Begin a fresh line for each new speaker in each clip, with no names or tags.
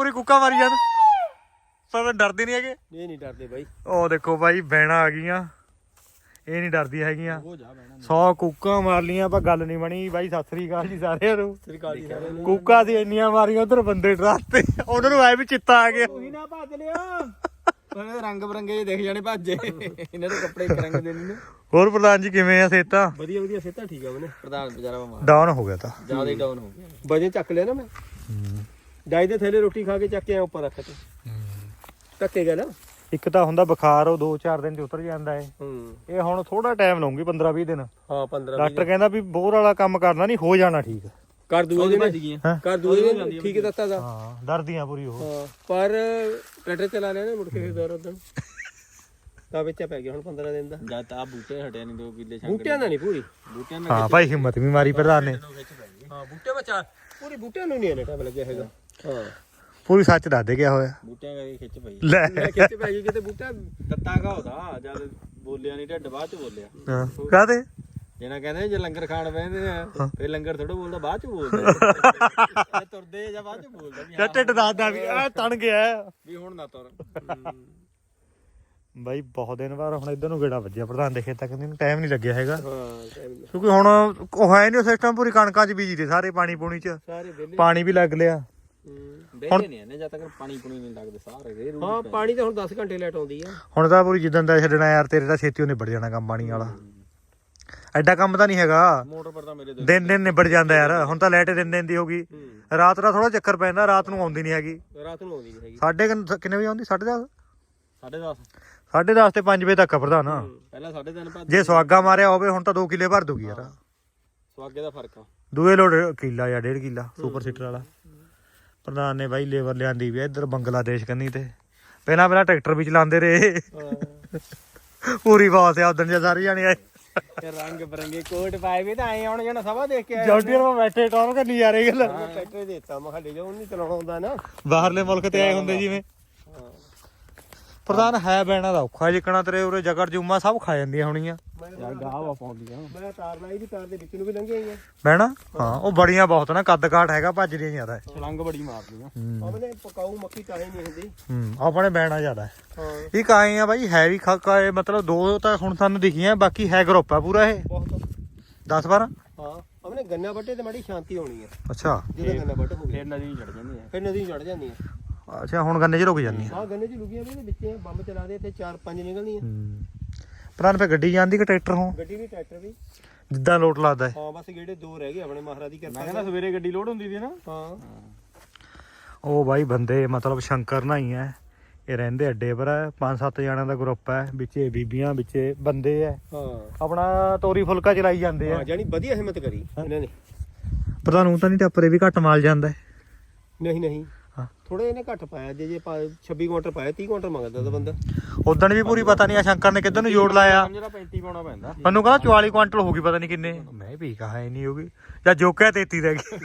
ਪੂਰੀ ਕੁੱਕਾ ਮਾਰੀ ਜਾਣ। ਪਰ ਡਰਦੇ ਨਹੀਂ ਹੈਗੇ।
ਇਹ ਨਹੀਂ ਡਰਦੇ ਬਾਈ।
ਉਹ ਦੇਖੋ ਬਾਈ ਬੈਣਾ ਆ ਗਈਆਂ। ਇਹ ਨਹੀਂ ਡਰਦੀ ਹੈਗੀਆਂ।
ਉਹ ਜਾ ਬਹਿਣਾ
100 ਕੁੱਕਾਂ ਮਾਰ ਲੀਆਂ ਪਰ ਗੱਲ ਨਹੀਂ ਬਣੀ। ਬਾਈ ਸਤਿ ਸ੍ਰੀ ਅਕਾਲ ਜੀ ਸਾਰਿਆਂ ਨੂੰ।
ਸਰਕਾਰ ਦੀ ਸਾਰਿਆਂ ਨੂੰ।
ਕੁੱਕਾ ਦੀ ਇੰਨੀਆਂ ਮਾਰੀਆਂ ਉਧਰ ਬੰਦੇ ਡਰਾਤੇ। ਉਹਨਾਂ ਨੂੰ ਐ ਵੀ ਚਿੱਤਾ ਆ ਗਿਆ।
ਉਹੀ ਨਾ ਭੱਜ ਲਿਆ ਉਹਨੇ ਰੰਗ ਬਰੰਗੇ ਜਿਹੇ ਦਿਖ ਜਾਣੇ ਭੱਜੇ ਇਹਨਾਂ ਦੇ ਕੱਪੜੇ ਇੱਕ ਰੰਗ ਦੇ ਨਹੀਂ ਨੇ
ਹੋਰ ਪ੍ਰਧਾਨ ਜੀ ਕਿਵੇਂ ਆ ਸੇਤਾ
ਵਧੀਆ ਵਧੀਆ ਸਿੱਧਾ ਠੀਕ ਆ ਉਹਨੇ ਪ੍ਰਧਾਨ ਵਿਚਾਰਾ ਬਿਮਾਰ।
ਡਾਊਨ ਹੋ ਗਿਆ ਤਾਂ।
ਜ਼ਿਆਦਾ ਹੀ ਡਾਊਨ ਹੋ ਗਿਆ। ਵਜਨ ਚੱਕ ਲਿਆ ਨਾ ਮੈਂ। ਡਾਈ ਦੇ ਥੱਲੇ ਰੋਟੀ ਖਾ ਕੇ ਚੱਕ ਕੇ ਆ ਉੱਪਰ ਰੱਖ ਤੇ ਧੱਕੇ ਗਿਆ ਨਾ।
ਇੱਕ ਤਾਂ ਹੁੰਦਾ ਬੁਖਾਰ ਉਹ 2-4 ਦਿਨ ਚ ਉਤਰ ਜਾਂਦਾ ਏ।
ਹੂੰ।
ਇਹ ਹੁਣ ਥੋੜਾ ਟਾਈਮ ਲਾਉਂਗੀ 15-20 ਦਿਨ।
ਹਾਂ 15
ਡਾਕਟਰ ਕਹਿੰਦਾ ਵੀ ਬੋਰ ਵਾਲਾ ਕੰਮ ਕਰਨਾ ਨਹੀਂ ਹੋ ਜਾਣਾ ਠੀਕ।
ਕਰ ਦੂਏ ਦਿਨ? ਕਰ ਦੂਏ ਦਿਨ ਠੀਕ ਦਿੱਤਾ ਦਾ।
ਹਾਂ ਡਰਦੀਆਂ ਪੂਰੀ ਉਹ।
ਹਾਂ ਪਰ ਟਰੈਕਟਰ ਚਲਾ ਲਿਆ ਨਾ ਮੁੜ ਕੇ ਫਿਰ ਦੌਰ ਉਦੋਂ ਤਾਂ ਵਿੱਚ ਪੈ ਗਿਆ ਹੁਣ 15 ਦਿਨ ਦਾ।
ਜਾਂ ਤਾਂ ਬੂਟੇ ਹਟਿਆ ਨਹੀਂ 2 ਕਿੱਲੇ ਛੰਗ
ਬੂਟਿਆਂ ਦਾ ਨਹੀਂ ਪੂਰੀ।
ਬੂਟਿਆਂ
ਹਾਂ ਭਾਈ ਹਿੰਮਤ ਵੀ ਮਾਰੀ ਪ੍ਰਧਾਨ ਨੇ।
ਹਾਂ ਬੂਟੇ ਬਚਾ ਪੂਰੀ ਬੂਟਿਆਂ ਨੂੰ ਨਹੀਂ ਇਹਨੇ ਟਾਈਮ ਲੱਗਿਆ ਹੈਗਾ। ਹਾਂ।
ਪੂਰੀ ਸੱਚ ਦੱਸ ਦੇ ਕਿਆ ਹੋਇਆ।
ਬੂਟਿਆਂ ਕਰਕੇ ਖਿੱਚ ਪਈ।
ਲੈ।
ਮੈਂ ਖਿੱਚ ਪੈ ਗਈ ਕਿਤੇ ਬੂਟਾ
ਤੱਤਾ ਕਾ ਹੋਦਾ ਜਦ ਬੋਲਿਆ ਨਹੀਂ ਢੱਡ ਬਾਅਦ ਚ ਬੋਲਿਆ।
ਹਾਂ। ਕਾਹਦੇ?
ਜਿਹਨਾਂ ਕਹਿੰਦੇ ਜੇ ਲੰਗਰ ਖਾਣ ਬੈਠਦੇ ਆ ਫਿਰ ਲੰਗਰ ਥੋੜਾ ਬੋਲਦਾ ਬਾਅਦ ਚ ਬੋਲਦਾ। ਇਹ ਤੁਰਦੇ ਜਾਂ ਬਾਅਦ ਚ ਬੋਲਦਾ ਵੀ
ਜਾਂ ਢਿੱਡ ਦੱਸਦਾ ਵੀ ਆ ਤਣ ਗਿਆ।
ਵੀ ਹੁਣ ਨਾ ਤੁਰ।
ਬਾਈ ਬਹੁਤ ਦਿਨ ਬਾਅਦ ਹੁਣ ਇਧਰ ਨੂੰ ਗੇੜਾ ਵੱਜਿਆ। ਪ੍ਰਧਾਨ ਦੇ ਖੇਤਾਂ ਕਹਿੰਦੇ ਟਾਈਮ ਨਹੀਂ ਲੱਗਿਆ ਹੈਗਾ।
ਹਾਂ।
ਕਿਉਂਕਿ ਹੁਣ ਉਹ ਹੈ ਨਹੀਂ ਸਿਸਟਮ ਪੂਰੀ ਕਣਕਾਂ 'ਚ ਬੀਜੀ ਤੇ ਸਾਰੇ ਪਾਣੀ ਪੂਣੀ 'ਚ। ਪਾਣੀ ਵੀ ਲੱਗ ਲਿਆ।
ਹੂੰ।
ਬੇਲੇ ਨਹੀਂ ਇਹਨੇ ਜਦ ਤੱਕ ਪਾਣੀ ਪੁਣੀ ਨਹੀਂ ਲੱਗਦੇ ਸਾਰੇ ਦੇ ਰੂ
ਹਾਂ ਪਾਣੀ ਤਾਂ ਹੁਣ 10 ਘੰਟੇ ਲੈਟ ਆਉਂਦੀ ਆ।
ਹੁਣ ਤਾਂ ਪੂਰੀ ਜਿੱਦਣ ਦਾ ਛੱਡਣਾ ਯਾਰ ਤੇਰੇ ਤਾਂ ਛੇਤੀ ਉਹ ਨਿਬੜ ਜਾਣਾ ਕੰਮ ਪਾਣੀ ਵਾਲਾ। ਐਡਾ ਕੰਮ ਤਾਂ ਨਹੀਂ ਹੈਗਾ।
ਮੋਟਰ ਪਰ ਤਾਂ ਮੇਰੇ ਦੇ
ਦਿਨ ਦਿਨ ਨਿਬੜ ਜਾਂਦਾ ਯਾਰ ਹੁਣ ਤਾਂ ਲਾਈਟ ਦਿਨ ਦਿਨ ਦੀ ਹੋ ਗਈ। ਰਾਤ ਦਾ ਥੋੜਾ ਚੱਕਰ ਪੈਂਦਾ ਰਾਤ ਨੂੰ ਆਉਂਦੀ ਨਹੀਂ ਹੈਗੀ।
ਰਾਤ ਨੂੰ ਆਉਂਦੀ ਨਹੀਂ ਹੈਗੀ।
ਸਾਡੇ ਕਿੰਨ- ਵਜੇ ਆਉਂਦੀ? 10:30
10:30
10:30 ਤੇ 5 ਵਜੇ ਤੱਕ ਆ ਪ੍ਰਧਾਨ।
ਪਹਿਲਾਂ 3:30 ਭੱਜ
ਜੇ ਸਵਾਗਾ ਮਾਰਿਆ ਹੋਵੇ ਹੁਣ ਤਾਂ 2 ਕਿੱਲੇ ਭਰ ਦੂਗੀ ਯਾਰ।
ਸਵਾਗੇ ਦਾ ਫ਼ਰਕ ਆ।
ਦੂਏ ਲੋਡ ਕਿੱਲਾ ਜਾਂ 1.5 ਕਿੱਲਾ ਸੁਪਰ ਸੀਟਰ ਵਾਲਾ। ਪ੍ਰਧਾਨ ਨੇ ਬਾਈ ਲੇਬਰ ਲਿਆਂਦੀ ਵੀ ਆ ਇੱਧਰ ਬੰਗਲਾਦੇਸ਼ ਕੰਨੀ ਤੇ। ਪਹਿਲਾਂ ਪਹਿਲਾਂ ਟਰੈਕਟਰ ਵੀ ਚਲਾਉਂਦੇ ਰਹੇ। ਪੂਰੀ ਬਾਤ ਆ ਉਦੋਂ ਜੇ ਸਾਰੇ ਜਾਣੇ ਆਏ
ਰੰਗ ਬਰੰਗੇ ਕੋਟ ਪਾਏ ਵੀ ਤਾਂ ਐ ਆਉਣ ਜਾਣਾ ਸਭਾ ਦੇਖ ਕੇ ਆਏ
ਜੌਂਡੀਅਰ ਮੈਂ ਬੈਠੇ ਟੌਰ ਕਰਨੀ ਜਾ ਰਹੀ ਗੱਲ।
ਟਰੈਕਟਰ ਦੇਤਾ ਮੈਂ ਜਾਓ ਨਹੀਂ ਚਲਾਉਣਾ ਆਉਂਦਾ ਨਾ।
ਬਾਹਰਲੇ ਮੁਲਕ ਤੇ ਆਏ ਹੁੰਦੇ ਜਿਵੇਂ। ਪ੍ਰਧਾਨ ਹੈ ਬੈਣਾ ਦਾ ਔਖਾ ਜਿਕਣਾ ਤੇਰੇ ਉਰੇ ਜਗੜ ਜੁਮਾ ਸਭ ਖਾ ਜਾਂਦੀਆਂ ਹੋਣੀਆਂ।
ਯਾਰ ਗਾਹ ਵਾ ਪਾਉਂਦੀਆਂ ਮੈਂ ਤਾਰ ਲਾਈ ਦੀ ਤਾਰ ਦੇ ਵਿੱਚ ਨੂੰ ਵੀ ਲੰਘੇ ਆਈਆਂ
ਬੈਣਾ ਹਾਂ ਉਹ ਬੜੀਆਂ ਬਹੁਤ ਨਾ ਕੱਦ ਕਾਠ ਹੈਗਾ ਭੱਜਦੀਆਂ ਜ਼ਿਆਦਾ। ਹੈ
ਛਲੰਗ ਬੜੀ ਮਾਰਦੀਆਂ।
ਹੂੰ।
ਆਪਣੇ ਪਕਾਊ ਮੱਕੀ ਤਾਂ ਹੀ ਨਹੀਂ ਹੁੰਦੀ।
ਹੂੰ ਆਪਣੇ ਬੈਣਾ ਜ਼ਿਆਦਾ। ਹੈ।
ਹਾਂ
ਇਹ ਆਏ ਆ ਬਾਈ ਹੈ ਵੀ ਖਾਕਾ ਇਹ ਮਤਲਬ ਦੋ ਤਾਂ ਹੁਣ ਸਾਨੂੰ ਦਿਖੀਆਂ ਬਾਕੀ ਹੈ ਗਰੁੱਪ ਆ ਪੂਰਾ ਇਹ।
ਬਹੁਤ।
10 12
ਹਾਂ ਆਪਣੇ ਗੰਨਾ ਵੱਟੇ ਤੇ ਮਾੜੀ ਸ਼ਾਂਤੀ ਹੋਣੀ ਆ।
ਅੱਛਾ।
ਜਦੋਂ ਗੰਨਾ ਵੱਟ ਹੋ ਗਿਆ।
ਫਿਰ ਨਦੀ ਚੜ ਜਾਂਦੀ ਆ।
ਫਿਰ ਨਦੀ ਚੜ ਜਾਂਦੀ ਆ।
ਅੱਛਾ ਹੁਣ ਗੰਨੇ 'ਚ ਰੁਕ ਜਾਂਦੀ ਆ।
ਹਾਂ ਗੰਨੇ ਚ ਲੁਕੀਆਂ ਵੀ ਇਹਦੇ ਵਿੱਚ ਬੰਬ ਚਲਾ ਦੇ ਤੇ ਚਾਰ ਪੰਜ ਨਿਕਲਦੀਆਂ
ਹੂੰ ਪ੍ਰਧਾਨ ਫੇ ਗੱਡੀ ਜਾਂਦੀ ਕਿ ਟਰੈਕਟਰ ਹੋ
ਗੱਡੀ ਵੀ ਟਰੈਕਟਰ ਵੀ।
ਜਿੱਦਾਂ ਲੋਟ ਲੱਗਦਾ ਹੈ।
ਹਾਂ ਬਸ ਜਿਹੜੇ ਦੋ ਰਹਿ ਗਏ ਆਪਣੇ ਮਹਾਰਾਜ ਦੀ
ਮੈਂ
ਕਿਰਪਾ
ਕਹਿੰਦਾ ਸਵੇਰੇ ਗੱਡੀ ਲੋਡ ਹੁੰਦੀ ਸੀ ਨਾ।
ਹਾਂ।
ਉਹ ਬਾਈ ਬੰਦੇ ਮਤਲਬ ਸ਼ੰਕਰ ਨਹੀਂ ਹੈ ਇਹ ਰਹਿੰਦੇ ਅੱਡੇ ਪਰ ਹੈ। ਪੰਜ ਸੱਤ ਜਣਿਆਂ ਦਾ ਗਰੁੱਪ ਹੈ। ਵਿੱਚੇ ਬੀਬੀਆਂ ਵਿੱਚੇ ਬੰਦੇ ਹੈ।
ਹਾਂ।
ਆਪਣਾ ਤੋਰੀ ਫੁਲਕਾ ਚਲਾਈ ਜਾਂਦੇ ਆ।
ਹਾਂ ਜਾਨੀ ਵਧੀਆ ਹਿੰਮਤ ਕਰੀ ਇਹਨਾਂ ਨੇ।
ਪ੍ਰਧਾਨ ਨੂੰ ਤਾਂ ਨਹੀਂ ਟੱਪਰੇ ਵੀ ਘੱਟ ਮਾਲ ਜਾਂਦਾ ਹੈ।
ਨਹੀਂ ਨਹੀਂ।
ਹਾਂ।
ਥੋੜੇ ਇਹਨੇ ਘੱਟ ਪਾਇਆ ਜੇ ਜੇ ਪਾ- 26 ਕੁਇੰਟਲ ਪਾਇਆ 30 ਕੁਇੰਟਲ ਮੰਗਦਾ ਤਾਂ ਬੰਦਾ।
ਉਦਣ ਵੀ ਪੂਰੀ ਪਤਾ ਨਹੀਂ ਆ ਸ਼ੰਕਰ ਨੇ ਕਿੱਧਰ ਨੂੰ ਜੋੜ ਲਾਇਆ।
ਸਮਝ ਲਾ 35 ਪਾਉਣਾ ਪੈਂਦਾ।
ਮੈਨੂੰ ਕਹਿੰਦਾ 44 ਕੁਆਂਟਲ ਹੋ ਗਈ ਪਤਾ ਨਹੀਂ ਕਿੰਨੇ। ਮੈਂ ਵੀ ਕਹਾ ਹੈ ਨਹੀਂ ਹੋਗੀ ਜਾਂ ਜੋਕਿਆ 33 ਰਹਿ ਗਈ।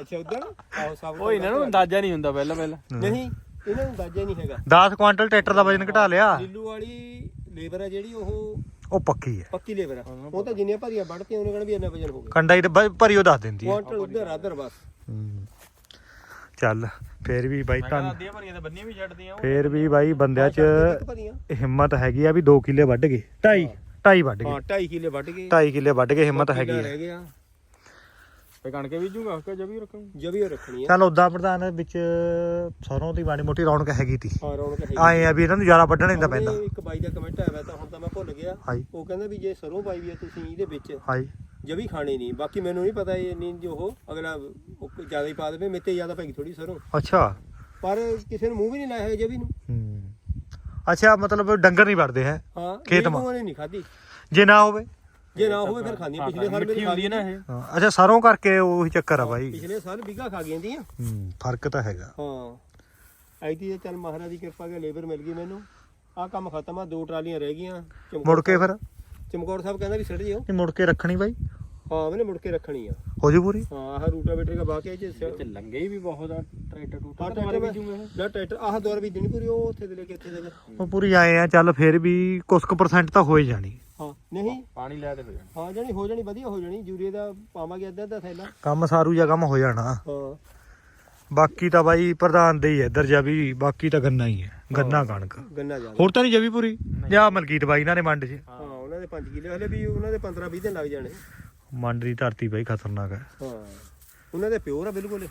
ਅੱਛਾ ਉਦਾਂ ਆਹੋ ਸਭ
ਉਹ ਇਹਨਾਂ ਨੂੰ ਅੰਦਾਜ਼ਾ ਨਹੀਂ ਹੁੰਦਾ ਪਹਿਲਾਂ ਪਹਿਲਾਂ।
ਨਹੀਂ ਇਹਨਾਂ ਨੂੰ ਅੰਦਾਜ਼ਾ ਨਹੀਂ ਹੈਗਾ।
10 ਕੁਆਂਟਲ ਟਰੈਕਟਰ ਦਾ ਵਜਨ ਘਟਾ ਲਿਆ।
ਨੀਲੂ ਵਾਲੀ ਲੇਬਰ ਹੈ ਜਿਹੜੀ ਉਹ
ਉਹ ਪੱਕੀ ਹੈ।
ਪੱਕੀ ਲੇਬਰ ਹੈ ਉਹ ਤਾਂ ਜਿੰਨੀਆਂ ਭਰੀਆਂ ਵੱਢਤੀਆਂ ਉਹਨੇ ਕਹਿਣਾ ਵੀ ਇੰਨਾ ਵਜਨ ਹੋ ਗਿਆ।
ਕੰਡਾ ਹੀ ਤਾਂ ਭਰੀ ਉਹ ਦੱਸ ਦਿੰਦੀ ਹੈ।
ਕੁਇੰਟਲ ਉਧਰ ਆਧਰ ਬਸ।
ਹੂੰ। ਚੱਲ ਫੇਰ ਵੀ ਬਾਈ ਤਾਂ
ਅੱਧੀਆਂ ਭਰੀਆਂ ਤਾਂ ਬੰਨੀਆਂ ਵੀ ਛੱਡਦੀਆਂ ਉਹ
ਫੇਰ ਵੀ ਬਾਈ ਬੰਦਿਆਂ 'ਚ ਹਿੰਮਤ ਹੈਗੀ ਆ ਵੀ 2 ਕਿੱਲੇ ਵੱਢ ਗਏ 2.5 2.5 ਵੱਢ ਗਏ।
ਹਾਂ 2.5 ਕਿੱਲੇ ਵੱਢ ਗਏ।
2.5 ਕਿੱਲੇ ਵੱਢ ਗਏ ਹਿੰਮਤ ਹੈਗੀ ਆ।
ਫੇ ਕਣਕੇ ਬੀਜੂਗਾ ਕਿ ਜਬੀ ਰੱਖੂ
ਜਵੀ ਰੱਖਣੀ ਆ।
ਚੱਲ ਉਦਾਂ ਪ੍ਰਧਾਨ ਵਿੱਚ ਸਰੋਂ ਦੀ ਮਾੜੀ ਮੋਟੀ ਰੌਣਕ ਹੈਗੀ ਤੀ।
ਹਾਂ ਰੌਣਕ ਹੈ
ਆਏ ਆ ਵੀ ਇਹਨਾਂ ਨੂੰ ਜ਼ਿਆਦਾ ਵੱਢਣਾ ਨਹੀਂ ਤਾਂ ਪੈਂਦਾ।
ਇੱਕ ਬਾਈ ਦਾ ਕਮੈਂਟ ਆਇਆ ਵਾ ਤਾਂ ਹੁਣ ਤਾਂ ਮੈਂ ਭੁੱਲ ਗਿਆ। ਉਹ ਕਹਿੰਦਾ ਵੀ ਜੇ ਸਰੋਂ ਪਾਈ ਵੀ ਆ ਤੁਸੀਂ ਇਹਦੇ ਵਿੱਚ
ਹਾਈ
ਜਵੀ ਖਾਣੀ ਨਹੀਂ। ਬਾਕੀ ਮੈਨੂੰ ਨਹੀਂ ਪਤਾ ਇਹ ਨਹੀਂ ਜੋ ਉਹ ਅਗਲਾ ਉਹ ਜ਼ਿਆਦਾ ਹੀ ਪਾ ਦੇਵੇ ਮੇਤੇ ਜ਼ਿਆਦਾ ਪੈਗੀ ਥੋੜੀ ਸਰੋਂ
ਅੱਛਾ।
ਪਰ ਕਿਸੇ ਨੂੰ ਮੂੰਹ ਵੀ ਨਹੀਂ ਲਾਇਆ ਹੋਇਆ ਜਵੀ ਨੂੰ।
ਹੂੰ। ਅੱਛਾ ਮਤਲਬ ਡੰਗਰ ਨਹੀਂ ਵੜਦੇ ਹੈ
ਹਾਂ
ਖੇਤ ਮਾ-
ਨਹੀਂ ਖਾਧੀ।
ਜੇ ਨਾ ਹੋਵੇ।
ਜੇ ਨਾ ਹੋਵੇ ਫਿਰ ਖਾਂਦੀਆਂ ਪਿਛਲੇ ਸਾਲ
ਮਿੱਠੀ
ਮੇਰੀ
ਹੁੰਦੀ ਹੈ ਨਾ ਇਹ।
ਹਾਂ, ਅੱਛਾ ਸਰੋਂ ਕਰਕੇ ਉਹੀ ਚੱਕਰ ਆ ਬਾਈ।
ਪਿਛਲੇ ਸਾਲ ਵਿਗਾ ਖਾ ਗਈਆਂ ਦੀਆਂ
ਹੂੰ ਫ਼ਰਕ ਤਾਂ ਹੈਗਾ।
ਹਾਂ। ਐਤੀ ਚੱਲ ਮਹਾਰਾਜ ਦੀ ਕਿਰਪਾ ਕੇ ਲੇਬਰ ਮਿਲ ਗਈ ਮੈਨੂੰ। ਆਹ ਕੰਮ ਖਤਮ ਆ ਦੋ ਟਰਾਲੀਆਂ ਰਹਿ ਗਈਆਂ। ਚਮਕੌਰ
ਮੁੜ ਕੇ ਫਿਰ?
ਚਮਕੌਰ ਸਾਹਿਬ ਕਹਿੰਦਾ ਵੀ ਸਿੱਟ ਜਿਓ
ਮੁੜ ਕੇ ਰੱਖਣੀ ਬਾਈ?
ਹਾਂ ਮੈਨੇ ਮੁੜ ਕੇ ਰੱਖਣੀ ਆ।
ਹੋ ਜੂ ਪੂਰੀ?
ਹਾਂ ਆਹ ਰੂਟਾਵੇਟਰ ਦਾ ਬਾਕੀ ਜੇ
ਤੇ ਲੰਗੇ ਵੀ ਬਹੁਤ ਆ ਟਰੈਕਟਰ ਟੂਟਰ
ਆਹ
ਤਾਂ ਮਾਰੇ
ਟਰੈਕਟਰ
ਬੀਜੂਗਾ
ਦਾ ਟਰੈਕਟਰ ਆਹ ਦੌਰ ਵੀ ਦੇਣੀ ਪੂਰੀ ਉਹ ਉੱਥੇ ਦੇ ਲੈ ਕੇ ਇੱਥੇ ਦੇ
ਉਹ ਪੂਰੀ ਆਏ ਆ ਚੱਲ ਫਿਰ ਵੀ ਕੁਛ ਕੁ ਪਰਸੈਂਟ ਤਾਂ ਹੋ ਹੀ ਜਾਣੀ।
ਨਹੀਂ।
ਪਾਣੀ ਲੈ ਤੇ ਹੋ ਜਾਣਾ।
ਹਾਂ ਜਾਨੀ ਹੋ ਜਾਣੀ ਵਧੀਆ ਹੋ ਜਾਣੀ। ਯੂਰੀਏ ਦਾ ਪਾਵਾਂਗੇ ਅੱਧਾ ਅੱਧਾ ਥੈਲਾ।
ਕੰਮ ਸਾਰੂ ਜਾਂ ਕੰਮ ਹੋ ਜਾਣਾ।
ਹਾਂ।
ਬਾਕੀ ਤਾਂ ਬਾਈ ਪ੍ਰਧਾਨ ਦੇ ਹੀ ਹੈ ਇੱਧਰ ਜਾ ਵੀ ਬਾਕੀ ਤਾਂ ਗੰਨਾ ਹੀ ਹੈ। ਗੰਨਾ ਕਣਕ।
ਗੰਨਾ ਜ਼ਿਆਦਾ।
ਹੋਰ ਤਾਂ ਨਹੀਂ ਜਵੀ ਪੂਰੀ? ਜਾਂ ਮਲਕੀਤ ਬਾਈ ਇਹਨਾਂ ਨੇ ਮੰਡ 'ਚ।
ਹਾਂ ਉਹਨਾਂ ਦੇ 5 ਕਿੱਲੇ। ਹਲੇ ਵੀ ਉਹਨਾਂ ਦੇ 15 20 ਦਿਨ ਲੱਗ ਜਾਣੇ।
ਮੰਡ ਦੀ ਧਰਤੀ ਬਾਈ ਖਤਰਨਾਕ ਹੈ
ਹਾਂ। ਉਹਨਾਂ ਦੇ ਪਿਓਰ ਆ ਬਿਲਕੁਲ।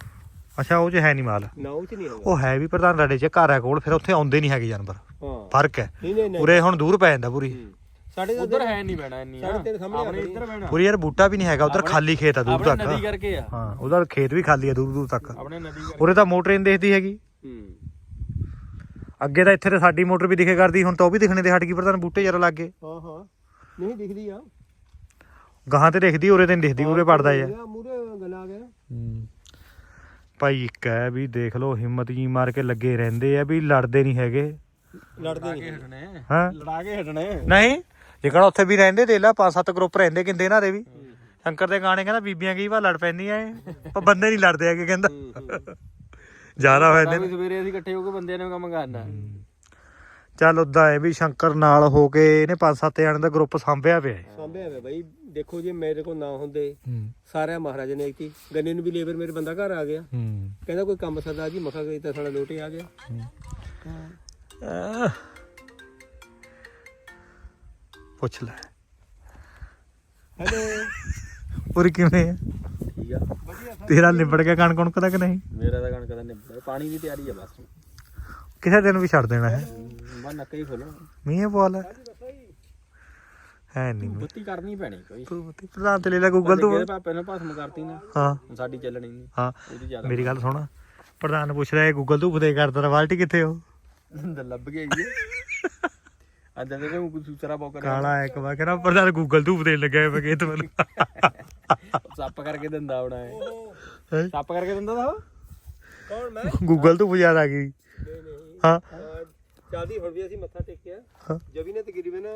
ਅੱਛਾ ਉਹ 'ਚ ਹੈ ਨਹੀਂ ਮਾਲ।
ਨਾ ਉਹ ਚ ਨਹੀਂ ਹੈਗਾ।
ਉਹ ਹੈ ਵੀ ਪ੍ਰਧਾਨ ਰਾਡੇ 'ਚ ਘਰ ਹੈ ਕੋਲ ਫਿਰ ਉੱਥੇ ਆਉਂਦੇ ਨਹੀਂ ਹੈਗੇ ਜਾਨਵਰ।
ਹਾਂ।
ਫ਼ਰਕ ਹੈ।
ਨਹੀਂ ਨਹੀਂ ਨਹੀਂ।
ਉਰੇ ਹੁਣ ਦੂਰ ਪੈ ਜਾਂਦਾ ਪੂਰੀ।
ਹੂੰ। ਸਾਡੇ ਤਾਂ
ਉਧਰ ਹੈ ਨਹੀਂ ਬੈਣਾ ਇੰਨੀ
ਸਾਡੇ ਤੇਰੇ ਸਾਹਮਣੇ
ਆਪਣੇ ਇੱਧਰ ਬੈਣਾ
ਪੂਰੀ ਯਾਰ ਬੂਟਾ ਵੀ ਨਹੀਂ ਹੈਗਾ ਉਧਰ ਖਾਲੀ ਖੇਤ ਆ ਦੂਰ
ਆਪਣੇ
ਤੱਕ।
ਨਦੀ ਕਰਕੇ ਆ।
ਹਾਂ ਉਧਰ ਖੇਤ ਵੀ ਖਾਲੀ ਆ ਦੂਰ ਦੂਰ ਤੱਕ।
ਆਪਣੇ ਨਦੀ ਕਰਕੇ।
ਉਰੇ ਤਾਂ ਮੋਟਰ ਨਹੀਂ ਦੇਖਦੀ ਹੈਗੀ।
ਹੂੰ।
ਅੱਗੇ ਤਾਂ ਇੱਥੇ ਤੇ ਸਾਡੀ ਮੋਟਰ ਵੀ ਦਿਖੇ ਕਰਦੀ ਹੁਣ ਤਾਂ ਉਹ ਵੀ ਦਿਖਣੇ ਤੇ ਹਟ ਗਈ ਪ੍ਰਧਾਨ ਬੂਟੇ ਜਰਾ ਲੱਗ ਗਏ।
ਹਾਂ ਹਾਂ। ਨਹੀਂ ਦਿਖਦੀ ਆ।
ਗਾਹਾਂ ਤੇ ਦਿਖਦੀ ਉਰੇ ਤੇ ਨਹੀਂ ਦਿਖਦੀ ਉਰੇ ਪੜਦਾ ਯਾਰ
ਮੂਰੇ ਗਲਾ ਆ ਗਿਆ।
ਹੂੰ। ਭਾਈ ਇੱਕ ਹੈ ਵੀ ਦੇਖ ਲਓ ਹਿੰਮਤ ਜੀ ਮਾਰ ਕੇ ਲੱਗੇ ਰਹਿੰਦੇ ਆ ਵੀ ਲੜਦੇ ਨਹੀਂ ਹੈਗੇ।
ਲੜਦੇ ਨਹੀਂ
ਹਟਣੇ।
ਹਾਂ?
ਲੜਾ ਕੇ ਹਟਣੇ।
ਨਹੀਂ? ਜਿਕਣ ਉੱਥੇ ਵੀ ਰਹਿੰਦੇ ਦੇ ਲਾ ਪੰਜ ਸੱਤ ਗਰੁੱਪ ਰਹਿੰਦੇ ਕਿੰਦੇ ਇਹਨਾਂ ਦੇ ਵੀ। ਸ਼ੰਕਰ ਦੇ ਗਾਣੇ ਕਹਿੰਦਾ ਬੀਬੀਆਂ ਕਈ ਵਾਰ ਲੜ ਪੈਂਦੀਆਂ ਏ ਪਰ ਬੰਦੇ ਨਹੀਂ ਲੜਦੇ ਹੈਗੇ ਕਹਿੰਦਾ। ਜ਼ਿਆਦਾ ਹੋ ਜਾਂਦੇ
ਵੀ ਸਵੇਰੇ ਅਸੀਂ ਇਕੱਠੇ ਹੋ ਕੇ ਬੰਦਿਆਂ ਨੇ ਕੰਮ ਕਰਨਾ।
ਚੱਲ ਉਦਾਂ ਹੈ ਵੀ ਸ਼ੰਕਰ ਨਾਲ ਹੋ ਕੇ ਇਹਨੇ ਪੰਜ ਸੱਤ ਜਣੇ ਦਾ ਗਰੁੱਪ ਸਾਂਭਿਆ ਪਿਆ ਹੈ
ਸਾਂਭਿਆ ਹੋਇਆ ਬਈ। ਦੇਖੋ ਜੇ ਮੇਰੇ ਕੋਲ ਨਾ ਹੁੰਦੇ ਸਾਰਿਆਂ ਮਹਾਰਾਜ ਨੇ ਕੀਤੀ। ਗੰਨੇ ਨੂੰ ਵੀ ਲੇਬਰ ਮੇਰੇ ਬੰਦਾ ਘਰ ਆ ਗਿਆ।
ਹੂੰ।
ਕਹਿੰਦਾ ਕੋਈ ਕੰਮ ਸਰਦਾਰ ਜੀ ਮਖਾ ਗਈ ਤਾਂ ਸਾਡਾ ਲੋਟੇ ਆ ਗਿਆ।
ਪੁੱਛ ਲੈ।
ਹੈਲੋ
ਪੂਰੀ ਕਿਵੇਂ
ਠੀਕ ਆ।
ਤੇਰਾ ਨਿਬੜ ਗਿਆ ਕਣ ਕਣਕ ਦਾ ਕਿ ਨਹੀਂ?
ਮੇਰਾ ਤਾਂ ਕਣਕ ਦਾ ਨਿਬੜਿਆ ਪਾਣੀ ਦੀ ਤਿਆਰੀ ਆ ਬਸ।
ਕਿਸੇ ਦਿਨ ਵੀ ਛੱਡ ਦੇਣਾ ਹੈ।
ਬਸ ਨੱਕੇ ਹੀ ਖੋਲੋ
ਮੀਂਹ ਬੋਲ। ਹੈ ਨਹੀਂ।
ਬੱਤੀ ਕਰਨੀ ਪੈਣੀ ਕੋਈ।
ਤੂੰ ਤੇ ਪ੍ਰਧਾਨ ਤੇ ਲੈ ਲੈ ਗੂਗਲ ਤੋਂ।
ਪਾਪੇ ਨੇ ਭਸਮ ਕਰਤੀ ਨਾ।
ਹਾਂ।
ਸਾਡੀ ਚੱਲਣੀ ਨਹੀਂ
ਹਾਂ। ਮੇਰੀ ਗੱਲ ਸੁਣ। ਪ੍ਰਧਾਨ ਪੁੱਛ ਰਿਹਾ ਗੂਗਲ ਤੋਂ ਉਪਦੇ ਕਰਦਾ ਬਾਲਟੀ ਕਿੱਥੇ ਹੋ?
ਲੱਭ ਗਿਆ ਜੀ ਅੱਜ ਦੇ ਬੋਕ
ਕਾਲਾ ਇੱਕ ਵਾਰ ਕਹਿੰਦਾ ਪ੍ਰਧਾਨ ਗੂਗਲ ਤੋਂ ਉਪਦੇ ਲੱਗਿਆ ਹੋਇਆ ਖੇਤ ਵੱਲ
ਸੱਪ ਕਰਕੇ ਦਿੰਦਾ ਹੋਣਾ ਹੈ? ਸੱਪ ਕਰਕੇ ਦਿੰਦਾ ਦਾ
ਕੌਣ ਮੈਂ?
ਗੂਗਲ ਤੋਂ ਪੁਜਾਦ ਆ ਗਈ।
ਨਹੀਂ ਨਹੀਂ।
ਹਾਂ।
ਅਹ ਚਾਦੀ ਹੁਣ ਵੀ ਅਸੀਂ ਮੱਥਾ ਟੇਕਿਆ।
ਹਾਂ।
ਜਵੀ ਨੇ ਤਕਰੀਬਨ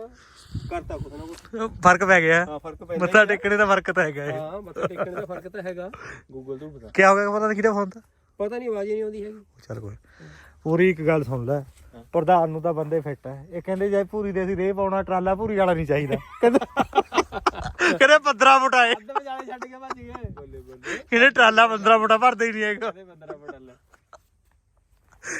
ਕਰਤਾ ਕੁਛ ਨਾ ਕੁਛ।
ਫ਼ਰਕ ਪੈ ਗਿਆ।
ਹਾਂ ਫ਼ਰਕ ਪੈਂਦਾ
ਮੱਥਾ ਟੇਕਣੇ ਦਾ ਫ਼ਰਕ ਤਾਂ ਹੈਗਾ ਇਹ।
ਹਾਂ ਮੱਥਾ ਟੇਕਣ ਦਾ ਫ਼ਰਕ ਤਾਂ ਹੈਗਾ।
ਗੂਗਲ ਤੋਂ ਪਤਾ
ਕੀ ਹੋ ਗਿਆ ਪਤਾ ਨਹੀਂ ਕਿਹਦਾ ਫੋਨ ਤਾਂ?
ਪਤਾ ਨਹੀਂ ਆਵਾਜ਼ ਹੀ ਨਹੀਂ ਆਉਂਦੀ ਹੈਗੀ।
ਚੱਲ ਕੋਈ ਪੂਰੀ ਇੱਕ ਗੱਲ ਸੁਣ ਲੈ। ਪ੍ਰਧਾਨ ਨੂੰ ਤਾਂ ਬੰਦੇ ਫਿੱਟ ਐ। ਇਹ ਕਹਿੰਦੇ ਜੇ ਪੂਰੀ ਦੇ ਅਸੀਂ ਰੇਹ ਪਾਉਣਾ ਟਰਾਲਾ ਪੂਰੀ ਵਾਲਾ ਨਹੀਂ ਚਾਹੀਦਾ। ਕਹਿੰਦੇ ਕਹਿੰਦੇ 15 ਫੁੱਟ ਆਏ।
ਅੱਧ ਵਿਚਾਲੇ ਛੱਡ ਕੇ ਭੱਜ ਗਏ। ਬੱਲੇ ਬੱਲੇ।
ਕਹਿੰਦੇ ਟਰਾਲਾ 15 ਫੁੱਟਾ ਭਰਦਾ ਹੀ ਨਹੀਂ ਹੈਗਾ।
ਇਹਦੇ ਬੰਦਰਾ ਬੜਲ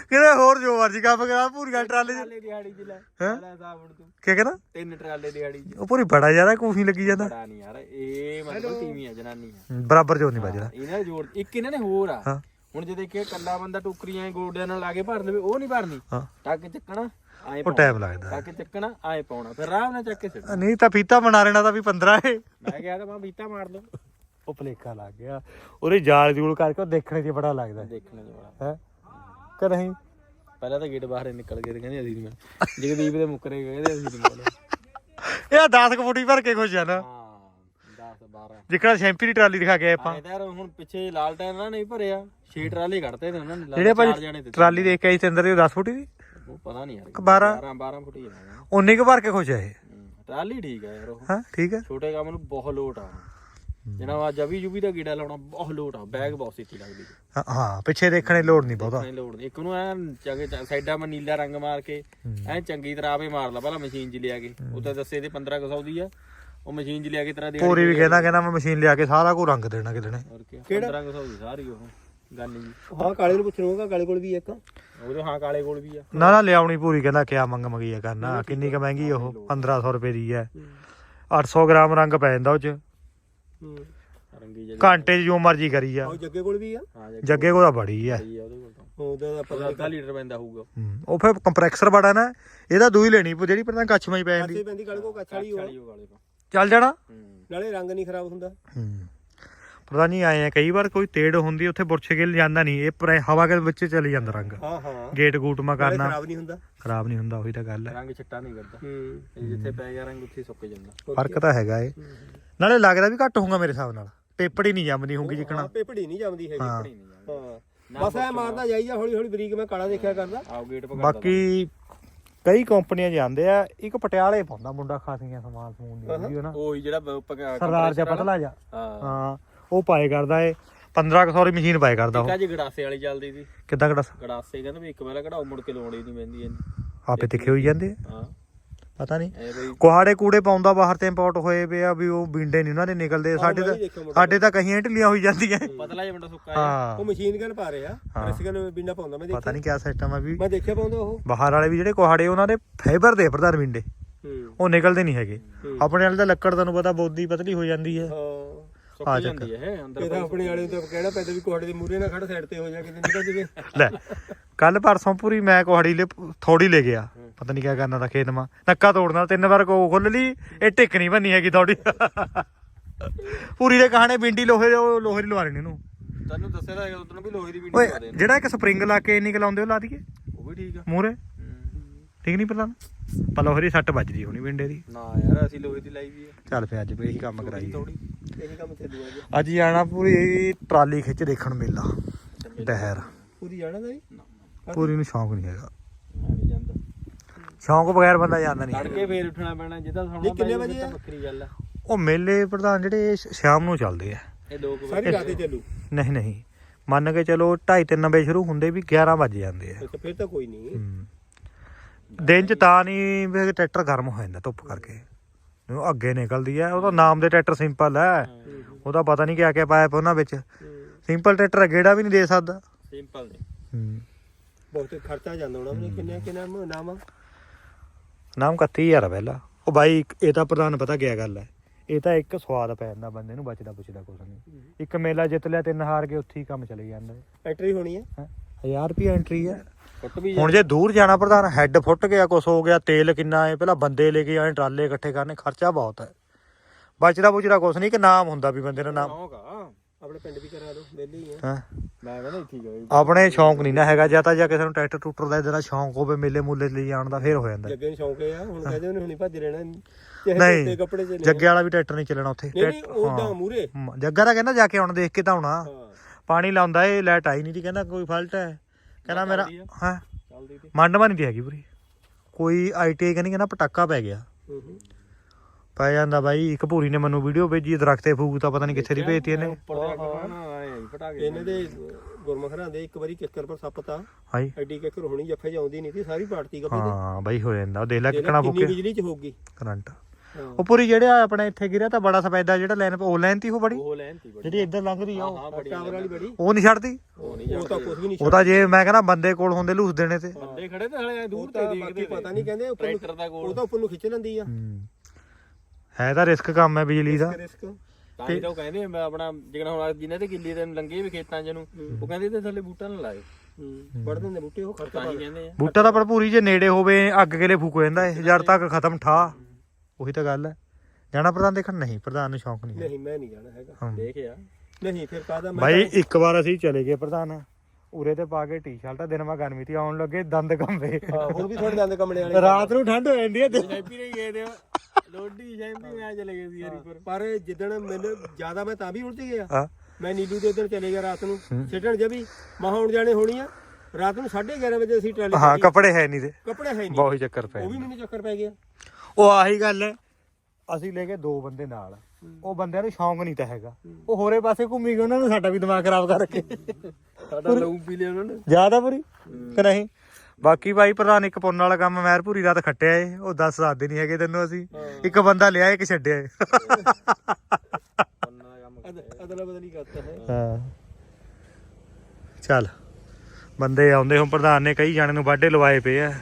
ਕਹਿੰਦੇ ਹੋਰ ਜੋ ਮਰਜ਼ੀ ਕੰਮ ਕਰਾ ਪੂਰੀ ਗੱਲ ਟਰਾਲੇ
ਟਰਾਲੇ ਦਿਹਾੜੀ ਚ ਲੈ।
ਹੈਂ?
ਲੈ ਹੁਣ ਤੂੰ।
ਕੀ ਕਹਿੰਦਾ?
ਤਿੰਨ ਟਰਾਲੇ ਦਿਹਾੜੀ ਚ।
ਉਹ ਪੂਰੀ ਬੜਾ ਯਾਰ ਕੂਫੀ ਲੱਗੀ ਜਾਂਦਾ।
ਬੜਾ ਨਹੀਂ ਯਾਰ ਇਹ ਮਤਲਬ ਟੀਵੀ ਆ ਜਨਾਨੀ ਆ
ਬਰਾਬਰ ਜੋ ਨਹੀਂ ਵੱਜਦਾ।
ਇਹਨਾਂ ਦੇ ਜੋੜ ਇੱਕ ਇਹਨਾਂ ਨੇ ਹੋਰ ਆ।
ਹਾਂ।
ਹੁਣ ਜੇ ਦੇਖਿਆ ਕੱਲਾ ਬੰਦਾ ਟੋਕਰੀਆਂ ਗੋਡਿਆਂ ਨਾਲ ਲਾ ਕੇ ਭਰ ਲਵੇ ਉਹ ਨਹੀਂ ਭਰਨੀ।
ਹਾਂ।
ਟੱਕ ਚੱਕਣਾ ਆਏ
ਉਹ ਟਾਈਮ ਲੱਗਦਾ।
ਟੱਕ ਚੱਕਣਾ ਆਏ ਪਾਉਣਾ। ਫਿਰ ਆਰਾਮ ਨਾਲ ਚੱਕ ਕੇ ਸਿੱਟ
ਨਹੀਂ ਤਾਂ ਫੀਤਾ ਬਣਾ ਲੈਣਾ ਤਾਂ ਵੀ 15 ਏ
ਮੈਂ ਕਿਹਾ ਤਾਂ ਮੈਂ ਬੀਤਾ ਮਾਰ ਲਓ
ਉਹ ਭਲੇਖਾ ਲੱਗ ਗਿਆ। ਉਹਦੇ ਜਾਲ ਜੂਲ ਕਰਕੇ ਉਹ ਦੇਖਣੇ 'ਚ ਬੜਾ ਲੱਗਦਾ।
ਦੇਖਣੇ ਦੇ ਵਾਲਾ
ਹੈ? ਕਿ ਨਹੀਂ?
ਪਹਿਲਾਂ ਤਾਂ ਗੇਟ ਬਾਹਰ ਨਿਕਲ ਗਏ ਤੇ ਕਹਿੰਦੇ ਅਸੀਂ ਨਹੀਂ ਜਗਦੀਪ ਦੇ ਮੁੱਕਰੇ ਤੇ ਅਸੀਂ ਨਹੀਂ
ਇਹ 10 ਫੁੱਟੀ ਭਰ ਕੇ ਖੁਸ਼ ਆ ਨਾ।
ਹਾਂ। 10 12
ਜਿਕੜਾ ਸ਼ੈਂਪੀ ਦੀ ਟਰਾਲੀ ਦਿਖਾ ਕੇ ਆਏ ਆਪਾਂ।
ਆਏ ਤਾਂ ਯਾਰ ਹੁਣ ਪਿੱਛੇ ਲਾਲ ਟਾਇਰ ਨਾਲ ਨਹੀਂ ਭਰਿਆ। ਛੇ ਟਰਾਲੇ ਕੱਢਤੇ ਨੇ ਉਹਨਾਂ ਨੇ
ਜਿਹੜੇ ਭਾਜੀ
ਤੇ
ਟਰਾਲੀ ਦੇਖ ਕੇ ਆਈ ਤੇ ਅੰਦਰ ਦੀ 10 ਫੁੱਟੀ ਦੀ?
ਉਹ ਪਤਾ ਨਹੀਂ ਯਾਰ।
12
12 12 ਫੁੱਟ ਹੀ ਜਾਣਾ
ਉਨੀ ਕੁ ਭਰ ਕੇ ਖੁਸ਼ ਆ ਇਹ।
ਟਰਾਲੀ ਠੀਕ ਆ ਯਾਰ ਉਹ।
ਹਾਂ ਠੀਕ ਹੈ
ਛੋਟੇ ਕੰਮ ਨੂੰ ਬਹੁਤ ਲੋਟ ਆ। ਜਿਹਨਾਂ ਅੱਜ ਅਭੀ ਜੁਬੀ ਦਾ ਗੀੜਾ ਲਾਉਣਾ ਬਹੁਤ ਲੋਟ ਆ ਬੈਗ ਬਹੁਤ ਸਿੱਧੀ ਲੱਗਦੀ।
ਹਾਂ, ਹਾਂ ਪਿੱਛੇ ਦੇਖਣੇ ਦੀ ਲੋੜ ਨਹੀਂ ਬਹੁਤਾ।
ਨਹੀਂ ਲੋੜ ਨਹੀਂ। ਇੱਕ ਨੂੰ ਐ ਚੰਗੇ ਸਾਈਡਾਂ ਮਾ ਨੀਲਾ ਰੰਗ ਮਾਰ ਕੇ ਐ ਚੰਗੀ ਤਰ੍ਹਾਂ ਆਪੇ ਮਾਰ ਲਾ ਪਹਿਲਾਂ ਮਸ਼ੀਨ 'ਚ ਲਿਆ ਕੇ। ਉੱਤੇ ਦੱਸੇ ਇਹਦੇ 1500 ਦੀ ਆ। ਉਹ ਮਸ਼ੀਨ 'ਚ ਲਿਆ ਕੇ ਤੇਰਾ ਦੇ
ਪੂਰੀ ਵੀ ਕਹਿੰਦਾ ਕਹਿੰਦਾ ਮੈਂ ਮਸ਼ੀਨ ਲਿਆ ਕੇ ਸਾਰਾ ਕੁਝ ਰੰਗ ਦੇਣਾ ਕਿਤੇ ਨੇ।
ਹੋਰ ਕੀ 1500 ਦੀ ਸਾਰੀ ਉਹ ਗੱਲ ਨਹੀਂ
ਹਾਂ ਕਾਲੇ ਨੂੰ ਪੁੱਛਣਾ ਹੋਗਾ ਕਾਲੇ ਕੋਲ ਵੀ ਇੱਕ?
ਉਹਦੇ ਹਾਂ ਕਾਲੇ ਕੋਲ ਵੀ ਆ।
ਨਾ ਨਾ ਲਿਆਉਣੀ ਪੂਰੀ ਕਹਿੰਦਾ ਕਿਆ ਮੰਗ ਮੰਗੀ ਆ ਕਰਨਾ ਕਿੰਨੀ ਕ ਮਹਿੰਗੀ ਉਹ 1500 ਰੁਪਏ ਦੀ ਹੈ। 800 ਗ੍ਰਾਮ ਰੰਗ ਪੈ ਜਾਂਦਾ ਉਹ ਚ।
ਹੂੰ।
ਰੰਗੀ ਜਿਹੀ
ਘੰਟੇ 'ਚ ਜੋ ਮਰਜ਼ੀ ਕਰੀ ਆ
ਉਹ ਜੱਗੇ ਕੋਲ ਵੀ ਆ?
ਹਾਂ
ਜੱਗੇ ਕੋਲ ਤਾਂ ਬੜੀ ਹੈ
ਜੀ ਉਹਦੇ ਕੋਲ ਤਾਂ।
ਉਹਦਾ ਤਾਂ ਪਤਾ
ਅੱਧਾ ਲੀਟਰ ਪੈਂਦਾ ਹੋਊਗਾ
ਹੂੰ। ਉਹ ਫਿਰ ਕੰਪਰੈਸਰ ਬੜਾ ਨਾ ਇਹਦਾ ਦੂਈ ਲੈਣੀ ਪਊ, ਜਿਹੜੀ ਪਤਾ ਕੱਛ ਮਈ ਪੈ ਜਾਂਦੀ।
ਪੈਂਦੀ ਕਾਲੇ ਕੋਲ ਕੱਛ ਵਾਲੀ
ਉਹ
ਚੱਲ ਜਾਣਾ।
ਨਾਲੇ ਰੰਗ ਨਹੀਂ ਖਰਾਬ ਹੁੰਦਾ।
ਹੂੰ। ਪਤਾ ਨਹੀਂ ਆਏ ਆ ਕਈ ਵਾਰ ਕੋਈ ਤੇੜ ਹੁੰਦੀ ਉੱਥੇ ਬੁਰਛ ਕੇ ਜਾਂਦਾ ਨਹੀਂ ਇਹ ਪਰ ਹਵਾ ਦੇ ਵਿੱਚ ਚਲੀ ਜਾਂਦਾ ਰੰਗ।
ਹਾਂ ਹਾਂ।
ਗੇਟ ਗੂਟ ਮਾ
ਨਾਲੇ
ਕਰਨਾ।
ਖਰਾਬ ਨਹੀਂ ਹੁੰਦਾ।
ਖਰਾਬ ਨਹੀਂ ਹੁੰਦਾ ਉਹੀ ਤਾਂ ਗੱਲ ਹੈ।
ਰੰਗ ਛਿੱਟਾ ਨਹੀਂ ਕਰਦਾ।
ਹੂੰ।
ਇਹ ਜਿੱਥੇ ਪੈ ਗਿਆ ਰੰਗ ਉੱਥੇ ਹੀ ਸੁੱਕ ਜਾਂਦਾ।
ਫ਼ਰਕ ਤਾਂ ਹੈਗਾ ਏ। ਨਾਲੇ ਲੱਗਦਾ ਵੀ ਘੱਟ ਹੋਊਗਾ ਮੇਰੇ ਹਿਸਾਬ ਨਾਲ। ਪੇਪੜ ਹੀ ਨਹੀਂ ਜੰਮਦੀ ਹੋਊਗੀ ਜਿੱਕਣਾ।
ਹਾਂ ਪੇਪੜੀ ਨਹੀਂ ਜੰਮਦੀ ਹੈਗੀ।
ਹਾਂ।
ਨਹੀਂ
ਹਾਂ। ਬਸ ਐ ਮਾਰਦਾ ਜਾਈ ਜਾ ਹੌਲੀ ਹੌਲੀ ਬਰੀਕ ਮੈਂ ਕਾਲਾ ਦੇਖਿਆ ਕਰਦਾ।
ਆਓ ਗੇਟ ਪਕੜਦਾ
ਬਾਕੀ ਕਈ ਕੰਪਨੀਆਂ ਜਾਂਦੇ ਆ ਇੱਕ ਪਟਿਆਲੇ ਪਾਉਂਦਾ ਮੁੰਡਾ ਖਾਸੀਆਂ ਸਮਾਨ ਸਮੂਨ ਦੀ ਵੀਡੀਓ ਨਾ
ਉਹੀ ਜਿਹੜਾ
ਸਰਦਾਰ ਜਿਹਾ ਪਤਲਾ ਜਾ
ਹਾਂ।
ਹਾਂ ਉਹ ਪਾਏ ਕਰਦਾ ਏ 1500 ਦੀ ਮਸ਼ੀਨ ਪਾਏ ਕਰਦਾ ਉਹ।
ਕਾ ਜੀ ਗੜਾਸੇ ਵਾਲੀ ਚੱਲਦੀ ਸੀ।
ਕਿੱਦਾਂ ਕਿਹੜਾ
ਗੜਾਸੇ ਕਹਿੰਦੇ ਵੀ ਇੱਕ ਵਾਰ ਕਢਾਓ ਮੁੜ ਕੇ ਲਾਉਣੀ ਨਹੀਂ ਪੈਂਦੀ ਇਹਨੂੰ
ਆਪੇ ਤਿੱਖੇ ਹੋਈ ਜਾਂਦੇ ਆ।
ਹਾਂ।
ਪਤਾ ਨਹੀਂ ਕੁਹਾੜੇ ਕੂੜੇ ਪਾਉਂਦਾ ਬਾਹਰ ਤੇ ਇੰਪੋਰਟ ਹੋਏ ਪਏ ਆ ਵੀ ਉਹ ਬਿੰਡੇ ਨਹੀਂ ਉਹਨਾਂ ਦੇ ਨਿਕਲਦੇ। ਸਾਡੇ ਤਾਂ। ਸਾਡੇ ਤਾਂ। ਕਹੀਆਂ ਢਿੱਲੀਆਂ ਹੋਈ ਜਾਂਦੀਆਂ।
ਪਤਲਾ ਜਿਹਾ ਮੁੰਡਾ ਸੁੱਕਾ ਹੈ
ਹਾਂ।
ਉਹ ਮਸ਼ੀਨ ਗਨ ਪਾ ਰਿਹਾ।
ਹਾਂ।
ਪ੍ਰੈਸ ਗਨ ਬਿੰਡਾ ਪਾਉਂਦਾ। ਮੈਂ
ਪਤਾ
ਦੇਖਿਆ।
ਨਹੀਂ ਕਿਆ ਸਿਸਟਮ ਆ ਵੀ।
ਮੈਂ ਦੇਖਿਆ ਪਾਉਂਦਾ ਉਹ।
ਬਾਹਰ ਵਾਲੇ ਵੀ ਜਿਹੜੇ ਕੁਹਾੜੇ ਉਹਨਾਂ ਦੇ ਫਾਈਬਰ ਦੇ ਪ੍ਰਧਾਨ ਬਿੰਡੇ। ਉਹ ਨਿਕਲਦੇ ਨਹੀਂ ਹੈਗੇ। ਆਪਣੇ ਵਾਲੇ ਤਾਂ ਲੱਕੜ ਤੁਹਾਨੂੰ ਪਤਾ ਬੋਦੀ ਪਤਲੀ ਹੋ ਜਾਂਦੀ ਹੈ।
ਹਾਂ।
ਸੁੱਕ
ਆ
ਜਾਂਦੀ ਹੈ ਅੰਦਰ
ਆਪਣੇ ਵਾਲੇ ਤਾਂ ਕਹਿਣਾ ਪੈਂਦਾ ਵੀ ਕੋਹੜੇ ਦੇ ਮੂਰੇ ਨਾ ਖੜ ਸਾਈਡ ਤੇ ਹੋ ਜਾ ਕਿਤੇ ਨਿਕਲ ਜਵੇ।
ਲੈ ਕੱਲ ਪਰਸੋਂ ਪੂਰੀ ਮੈਂ ਕੁਹਾੜੀ ਲੈ ਥੋੜੀ ਲੈ ਗਿਆ ਪਤਾ ਨਹੀਂ ਕਿਆ ਕਰਨਾ ਤਾਂ ਖੇਤ ਮਾ। ਨੱਕਾ ਤੋੜਨਾ ਤਿੰਨ ਵਾਰ ਕੋ ਖੁੱਲ ਲਈ ਇਹ ਟਿਕ ਨਹੀਂ ਬੰਨੀ ਹੈਗੀ ਥੋੜੀ ਪੂਰੀ ਦੇ ਕਹਾਣੇ ਬਿੰਡੀ ਲੋਹੇ ਲੋਹੇ ਦੀ ਲਵਾ ਲੈਣੀ ਇਹਨੂੰ
ਤੈਨੂੰ ਦੱਸਿਆ ਤਾਂ ਉਦੋਂ ਵੀ ਲੋਹੇ ਦੀ ਵੀਡੀਓ
ਓਏ ਜਿਹੜਾ ਇੱਕ ਸਪਰਿੰਗ ਲਾ ਕੇ ਨਿਕਲ ਆਉਂਦੇ ਉਹ ਲਾ ਦਈਏ?
ਉਹ ਵੀ ਠੀਕ ਆ।
ਮੂਰੇ। ਠੀਕ ਨਹੀਂ ਪਤਾ ਪਰ ਲੋਹੇ ਦੀ ਸੱਟ ਵੱਜਦੀ ਹੋਣੀ ਬਿੰਡੇ ਦੀ।
ਨਾ ਯਾਰ ਅਸੀਂ ਲੋਹੇ ਦੀ ਲਾਈ ਵੀ ਹੈ
ਚੱਲ ਫੇ ਅੱਜ ਵੀ ਇਹੀ ਕੰਮ ਕਰਾਈਏ।
ਥੋੜੀ
ਇਹੀ ਕੰਮ ਚੱਲੂਗਾ ਜੀ
ਅੱਜ ਜਾਣਾ ਪੂਰੀ ਟਰਾਲੀ ਖਿੱਚ ਦੇਖਣ ਮੇਲਾ ਡਹਿਰ
ਪੂਰੀ ਜਾਣਾ ਦਾ ਜੀ
ਪੂਰੀ ਨੂੰ ਸ਼ੌਂਕ ਨਹੀਂ ਹੈਗਾ।
ਮੈਂ ਨਹੀਂ ਜਾਂਦਾ।
ਸ਼ੌਂਕ ਬਗੈਰ ਬੰਦਾ ਜਾਂਦਾ ਨਹੀਂ
ਤੜਕੇ ਫੇਰ ਉੱਠਣਾ ਪੈਣਾ ਜਿੱਦਾਂ ਸੌਣਾ
ਕਿੰਨੇ ਵਜੇ ਆ?
ਵੱਖਰੀ ਗੱਲ ਆ।
ਉਹ ਮੇਲੇ ਪ੍ਰਧਾਨ ਜਿਹੜੇ ਸ਼- ਸ਼ਾਮ ਨੂੰ ਚੱਲਦੇ ਆ।
ਇਹ ਦੋ ਕੁ
ਸਾਰੀ ਰਾਤ ਹੀ ਚੱਲੂ?
ਨਹੀਂ ਨਹੀਂ। ਮੰਨ ਕੇ ਚਲੋ 2:30 3 ਵਜੇ ਸ਼ੁਰੂ ਹੁੰਦੇ ਵੀ 11 ਵਜ ਜਾਂਦੇ ਆ।
ਅੱਛਾ ਫਿਰ ਤਾਂ ਕੋਈ ਨਹੀਂ।
ਦਿਨ ਚ ਤਾਂ ਨਹੀਂ ਵੀ ਟਰੈਕਟਰ ਗਰਮ ਹੋ ਜਾਂਦਾ ਧੁੱਪ ਕਰਕੇ। ਉਹ ਅੱਗੇ ਨਿਕਲਦੀ ਆ ਉਹਦਾ ਨਾਮ ਦੇ ਟਰੈਕਟਰ ਸਿੰਪਲ ਹੈ ਉਹਦਾ ਪਤਾ ਨਹੀਂ ਕਿਆ ਕਿਆ ਪਾਇਆ ਪਿਆ ਉਹਨਾਂ ਵਿੱਚ। ਸਿੰਪਲ ਟਰੈਕਟਰ ਗੇੜਾ ਵੀ ਨਹੀਂ ਦੇ ਸਕਦਾ।
ਸਿੰਪਲ ਨੇ
ਹੂੰ।
ਬਹੁਤ ਖਰਚਾ ਜਾਂਦਾ ਹੋਣਾ ਉਹਨੇ ਕਿੰਨੇ ਕਿੰਨਾ ਨਾਮ ਆ?
ਨਾਮ 31000 ਆ ਪਹਿਲਾਂ। ਉਹ ਬਾਈ ਇਹ ਤਾਂ ਪ੍ਰਧਾਨ ਪਤਾ ਕਿਆ ਗੱਲ ਹੈ? ਇਹ ਤਾਂ ਇੱਕ ਸਵਾਦ ਪੈ ਜਾਂਦਾ ਬੰਦੇ ਨੂੰ ਬਚਦਾ ਪੁੱਛਦਾ ਕੁਛ ਨਹੀਂ। ਇੱਕ ਮੇਲਾ ਜਿੱਤ ਲਿਆ ਤਿੰਨ ਹਾਰ ਕੇ ਉੱਥੇ ਹੀ ਕੰਮ ਚਲੇ ਜਾਂਦਾ।
ਐਂਟਰੀ ਹੋਣੀ ਹੈ।
ਹੈ? 1000 ਰੁਪਏ ਐਂਟਰੀ ਹੈ। ਹੁਣ ਜੇ ਦੂਰ ਜਾਣਾ ਪ੍ਰਧਾਨ ਹੈੱਡ ਫੁੱਟ ਗਿਆ ਕੁਛ ਹੋ ਗਿਆ ਤੇਲ ਕਿੰਨਾ ਹੈ ਪਹਿਲਾਂ ਬੰਦੇ ਲੈ ਕੇ ਆਏ ਟਰਾਲੇ ਇਕੱਠੇ ਕਰਨੇ ਖਰਚਾ ਬਹੁਤ ਹੈ। ਬਚਦਾ ਪੁੱਛਦਾ ਕੁਛ ਨਹੀਂ ਕਿ ਨਾਮ ਹੁੰਦਾ ਵੀ ਬੰਦੇ ਦਾ ਨਾਮ।
ਆਪਣੇ ਪਿੰਡ ਵੀ ਕਰਾ ਲਓ ਵਿਹਲੇ ਹੀ ਆ।
ਹਾਂ?
ਮੈਂ ਕਹਿੰਦਾ ਇੱਥੇ ਹੀ ਗਏ
ਆਪਣੇ ਸ਼ੌਂਕ ਨਹੀਂ ਨਾ ਹੈਗਾ ਜਾਂ ਤਾਂ ਜਾਂ ਕਿਸੇ ਨੂੰ ਟਰੈਕਟਰ ਟੂਟਰ ਦਾ ਇਦਾਂ ਸ਼ੌਂਕ ਹੋਵੇ ਮੇਲੇ ਮੂਲੇ ਲਈ ਜਾਣ ਦਾ ਫੇਰ ਹੋ ਜਾਂਦਾ।
ਜੱਗੇ ਨੂੰ ਸ਼ੌਂਕ ਇਹ ਆ ਹੁਣ ਕਹਿੰਦੇ ਉਹਨੇ ਹੁਣੀ ਭੱਜ ਰਹਿਣਾ ਚਾਹੇ
ਨਹੀਂ,
ਧੋਤੇ ਕੱਪੜੇ ਚ ਲੈ
ਜੱਗੇ ਵਾਲਾ ਵੀ ਟਰੈਕਟਰ ਨਹੀਂ ਚੱਲਣਾ ਉੱਥੇ।
ਨਹੀਂ ਉਹਦਾ। ਮੂਰੇ
ਜੱਗਾ ਦਾ ਕਹਿੰਦਾ ਜਾ ਕੇ ਹੁਣ ਦੇਖ ਕੇ ਤਾਂ ਆਉਣਾ। ਪਾਣੀ ਲਾਉਂਦਾ ਏ ਲਾਈਟ ਆਈ ਨਹੀਂ ਦੀ ਕਹਿੰਦਾ ਕੋਈ ਫਾਲਟ ਹੈ। ਕਹਿੰਦਾ ਮੇਰਾ। ਹਾਂ? ਮੰਡਮਾ ਨਹੀਂ ਦੀ ਹੈਗੀ ਪੂਰੀ। ਕੋਈ ਆਈਟੀਆਈ ਕਹਿੰਦੀ ਕਹਿੰਦਾ ਪਟਾਕਾ ਪੈ ਗਿਆ। ਪੈ ਜਾਂਦਾ ਬਾਈ ਇੱਕ ਭੂਰੀ ਨੇ ਮੈਨੂੰ ਵੀਡੀਓ ਭੇਜੀ ਦਰਖਤੇ ਫੂਕ ਤਾਂ ਪਤਾ ਨਹੀਂ ਕਿੱਥੇ ਦੀ ਭੇਜਤੀ ਇਹਨੇ।
ਜਾ ਕੇ
ਇਹਨਾਂ ਦੇ ਗੁਰਮਖਰਾਂ ਦੇ ਇੱਕ ਵਾਰੀ ਕਿੱਕਰ ਪਰ ਸੱਪ ਤਾ
ਹਾਈ
ਐਡੀ ਕਿੱਕਰ ਹੋਣੀ ਜੱਫੇ ਜਾਉਂਦੀ ਨਹੀਂ ਸੀ ਸਾਰੀ ਪਾਰਟੀ ਕੱਪੇ
ਹਾਂ ਬਾਈ ਹੋ ਜਾਂਦਾ। ਉਹ ਦੇਖ ਲੈ
ਤੇ
ਕਿਕਣਾ
ਕਿੰਨੀ
ਫੁੱਕੇ।
ਬਿਜਲੀ ਚ ਹੋਊਗੀ
ਕਰੰਟ।
ਹਾਂ।
ਉਹ ਪੂਰੀ ਜਿਹੜਾ ਆਪਣੇ ਇੱਥੇ ਗਿਰਿਆ ਤਾਂ ਬੜਾ ਸਫੈਦਾ ਜਿਹੜਾ ਲਾਈਨ ਉਹ ਲਾਈਨ ਤੀ ਉਹ ਬੜੀ?
ਉਹ ਲੈਣ ਤੀ ਬੜੀ।
ਜਿਹੜੀ ਇੱਧਰ ਲੰਘਦੀ ਆ ਉਹ।
ਹਾਂ ਬੜੀ
ਟਾਵਰ ਵਾਲੀ ਬੜੀ।
ਉਹ ਨਹੀਂ ਛੱਡਦੀ?
ਉਹ ਨਹੀਂ
ਉਹ ਤਾਂ ਕੁਝ ਵੀ ਨਹੀਂ
ਉਹ ਤਾਂ ਜੇ ਮੈਂ ਕਹਿੰਦਾ ਬੰਦੇ ਕੋਲ ਹੁੰਦੇ ਲੂਸ ਦੇਣੇ ਤੇ।
ਬੰਦੇ ਖੜੇ ਤੇ ਹਲੇ ਦੂਰ
ਉਹ
ਤੇ
ਤਾਂ
ਦੇਖਦੇ
ਬਾਕੀ ਪਤਾ ਨਹੀਂ ਕਹਿੰਦੇ ਉੱਪਰ ਨੂੰ
ਟਰੈਕਟਰ ਦਾ
ਉਹ
ਕੋਲ
ਤਾਂ ਉੱਪਰ ਨੂੰ ਖਿੱਚ ਲੈਂਦੀ ਆ।
ਹੂੰ। ਹੈ ਤਾਂ ਰਿਸਕ ਕੰਮ ਹੈ ਬਿਜਲੀ ਦਾ।
ਰਿਸਕ।
ਤਾਂ ਹੀ ਤਾਂ ਉਹ ਕਹਿੰਦੇ ਮੈਂ ਆਪਣਾ ਜਿਗਣਾ ਹੁਣ ਜਿਹਨੇ ਤੇ ਕਿੱਲੀ ਦੇ ਲੰਗੇ ਵੀ ਖੇਤਾਂ ਚ ਨੂੰ ਉਹ ਕਹਿੰਦੇ ਤੇ ਥੱਲੇ ਬੂਟਾ ਨਾ ਲਾਏ
ਵੜ ਦਿੰਦੇ ਬੂਟੇ ਉਹ ਖਰਚਾ
ਤਾਂ ਹੀ ਕਹਿੰਦੇ ਆ।
ਬੂਟਾ ਤਾਂ ਭਰਪੂਰੀ ਜੇ ਨੇੜੇ ਹੋਵੇ ਅੱਗ ਕੇ ਲਈ ਫੂਕ ਜਾਂਦਾ ਇਹ ਜਦ ਤੱਕ ਖਤਮ ਠਾ। ਉਹੀ ਤਾਂ ਗੱਲ ਹੈ। ਜਾਣਾ ਪ੍ਰਧਾਨ ਦੇਖਣ? ਨਹੀਂ ਪ੍ਰਧਾਨ ਨੂੰ ਸ਼ੌਂਕ ਨਹੀਂ
ਨਹੀਂ ਮੈਂ ਨਹੀਂ ਜਾਣਾ ਹੈਗਾ।
ਹਾਂ।
ਦੇਖ ਆ
ਨਹੀਂ ਫਿਰ ਕਾਹਦਾ ਮੈਂ
ਬਾਈ ਇੱਕ ਵਾਰ ਅਸੀਂ ਚਲੇ ਗਏ ਪ੍ਰਧਾਨ। ਉਰੇ ਤੇ ਪਾ ਕੇ ਟੀ-ਸ਼ਰਟਾਂ ਦਿਨ ਮਾ ਗਰਮੀ ਤੀ ਆਉਣ ਲੱਗੇ ਦੰਦ ਕੰਬੇ।
ਹਾਂ, ਹੁਣ ਵੀ ਥੋੜੇ ਦੰਦ ਕਮਲੇ ਵਾਲੇ।
ਰਾਤ ਨੂੰ ਠੰਡ ਹੋ ਜਾਂਦੀ ਹੈ ਤੇ-
ਸ਼ੈਂਪੀ ਨੇ ਗਏ ਤੇ ਲੋਡੀ ਸ਼ੈਂਪੀ ਮੈਂ ਚਲੇ ਗਏ ਸੀ ਯਾਰੀ ਪਰ।
ਪਰ ਜਿੱਦਣ ਮੈਨੂੰ ਜ਼ਿਆਦਾ ਮੈਂ ਤਾਂ ਵੀ ਉਲਝ ਗਿਆ।
ਹਾਂ।
ਮੈਂ ਨੀਲੂ ਦੇ ਦਿਨ ਚਲੇ ਗਿਆ ਰਾਤ ਨੂੰ। ਛੱਡਣ ਜਬੀ। ਮਹਾ ਹੁਣ ਜਾਣੇ ਹੋਣੀ ਆ। ਰਾਤ ਨੂੰ 11:30 ਵਜੇ ਅਸੀਂ ਟਰਾਲੀ
ਹਾਂ। ਕੱਪੜੇ ਹੈ ਨਹੀਂ ਤੇ।
ਕੱਪੜੇ ਹੈ ਨਹੀਂ।
ਬਹੁਤ ਹੀ ਚੱਕਰ ਪੈ
ਉਹ ਵੀ ਮੈਨੂੰ ਚੱਕਰ ਪੈ ਗਿਆ।
ਉਹ ਆਹੀ ਗੱਲ ਹੈ। ਅਸੀਂ ਲੈ ਕੇ ਦੋ ਬੰਦੇ ਨਾਲ। ਉਹ ਬੰਦਿਆਂ ਨੂੰ ਸ਼ੌਂਕ ਨਹੀਂ ਤਾਂ ਹੈਗਾ। ਉਹ ਹੋਰੇ ਪਾਸੇ ਘੁੰਮੀ ਗਏ ਉਹਨਾਂ ਨੂੰ ਸਾਡਾ ਵੀ ਦਿਮਾਗ ਖਰਾਬ ਕਰ ਰੱਖੇ
ਸਾਡਾ ਲਹੂ ਪੀ ਲਿਆ ਉਹਨਾਂ ਨੇ।
ਜ਼ਿਆਦਾ ਪੂਰੀ? ਕਿ ਨਹੀਂ? ਬਾਕੀ ਭਾਈ ਪ੍ਰਧਾਨ ਇੱਕ ਪੁੰਨ ਵਾਲਾ ਕੰਮ ਮੈਰ ਪੂਰੀ ਰਾਤ ਖੱਟਿਆ ਏ ਉਹ ਦੱਸ ਦੱਸਦੇ ਨਹੀਂ ਹੈਗੇ ਤੈਨੂੰ ਅਸੀਂ। ਇੱਕ ਬੰਦਾ ਲਿਆ ਇੱਕ ਛੱਡਿਆ ਏ।
ਉਹਨਾਂ ਦਾ ਕੰਮ
ਅਦ- ਅਦਲਾ ਬਦਲੀ ਕਰਤਾ ਹੈ।
ਹਾਂ। ਚੱਲ ਬੰਦੇ ਆਉਂਦੇ ਹੁਣ ਪ੍ਰਧਾਨ ਨੇ ਕਈ ਜਾਣੇ ਨੂੰ ਵਾਢੇ ਲਵਾਏ ਪਏ ਆ।